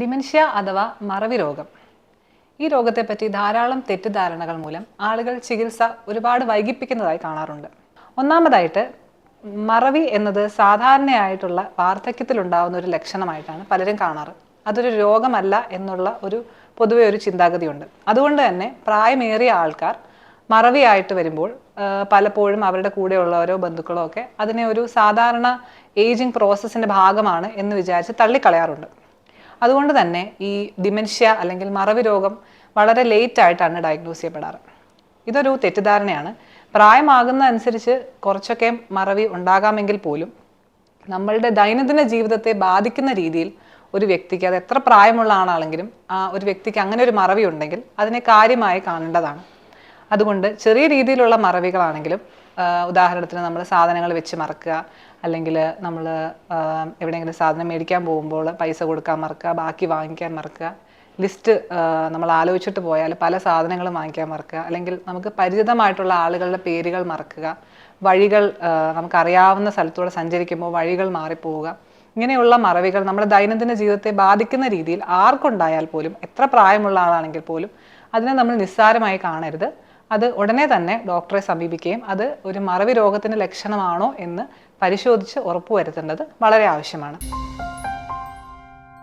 Dementia അഥവാ മറവി രോഗം. ഈ രോഗത്തെപ്പറ്റി ധാരാളം തെറ്റിദ്ധാരണകൾ മൂലം ആളുകൾ ചികിത്സ ഒരുപാട് വൈകിപ്പിക്കുന്നതായി കാണാറുണ്ട്. ഒന്നാമതായിട്ട് മറവി എന്നത് സാധാരണയായിട്ടുള്ള വാർദ്ധക്യത്തിലുണ്ടാവുന്ന ഒരു ലക്ഷണമായിട്ടാണ് പലരും കാണാറ്. അതൊരു രോഗമല്ല എന്നുള്ള ഒരു പൊതുവെ ഒരു ചിന്താഗതിയുണ്ട്. അതുകൊണ്ട് തന്നെ പ്രായമേറിയ ആൾക്കാർ മറവിയായിട്ട് വരുമ്പോൾ പലപ്പോഴും അവരുടെ കൂടെയുള്ളവരോ ബന്ധുക്കളോ ഒക്കെ അതിനെ ഒരു സാധാരണ ഏജിങ് പ്രോസസ്സിന്റെ ഭാഗമാണ് എന്ന് വിചാരിച്ച് തള്ളിക്കളയാറുണ്ട്. അതുകൊണ്ട് തന്നെ ഈ ഡിമെൻഷ്യ അല്ലെങ്കിൽ മറവി രോഗം വളരെ ലേറ്റ് ആയിട്ടാണ് ഡയഗ്നോസ് ചെയ്യപ്പെടാറ്. ഇതൊരു തെറ്റിദ്ധാരണയാണ്. പ്രായമാകുന്ന അനുസരിച്ച് കുറച്ചൊക്കെ മറവി ഉണ്ടാകാമെങ്കിൽ പോലും നമ്മളുടെ ദൈനംദിന ജീവിതത്തെ ബാധിക്കുന്ന രീതിയിൽ ഒരു വ്യക്തിക്ക് അത് എത്ര പ്രായമുള്ള ആളാണെങ്കിലും ആ ഒരു വ്യക്തിക്ക് അങ്ങനെ ഒരു മറവി ഉണ്ടെങ്കിൽ അതിനെ കാര്യമായി കാണേണ്ടതാണ്. അതുകൊണ്ട് ചെറിയ രീതിയിലുള്ള മറവികളാണെങ്കിലും ഉദാഹരണത്തിന് നമ്മൾ സാധനങ്ങൾ വെച്ച് മറക്കുക. അല്ലെങ്കിൽ നമ്മൾ എവിടെയെങ്കിലും സാധനം മേടിക്കാൻ പോകുമ്പോൾ പൈസ കൊടുക്കാൻ മറക്കുക ബാക്കി വാങ്ങിക്കാൻ മറക്കുക. ലിസ്റ്റ് നമ്മൾ ആലോചിച്ചിട്ട് പോയാൽ പല സാധനങ്ങളും വാങ്ങിക്കാൻ മറക്കുക. അല്ലെങ്കിൽ നമുക്ക് പരിചിതമായിട്ടുള്ള ആളുകളുടെ പേരുകൾ മറക്കുക. വഴികൾ നമുക്കറിയാവുന്ന സ്ഥലത്തൂടെ സഞ്ചരിക്കുമ്പോൾ വഴികൾ മാറിപ്പോവുക. ഇങ്ങനെയുള്ള മറവികൾ നമ്മുടെ ദൈനംദിന ജീവിതത്തെ ബാധിക്കുന്ന രീതിയിൽ ആർക്കുണ്ടായാൽ പോലും എത്ര പ്രായമുള്ള ആളാണെങ്കിൽ പോലും അതിനെ നമ്മൾ നിസ്സാരമായി കാണരുത്. അത് ഉടനെ തന്നെ ഡോക്ടറെ സമീപിക്കുകയും അത് ഒരു മറവി രോഗത്തിന്റെ ലക്ഷണമാണോ എന്ന് പരിശോധിച്ച് ഉറപ്പുവരുത്തേണ്ടത് വളരെ ആവശ്യമാണ്.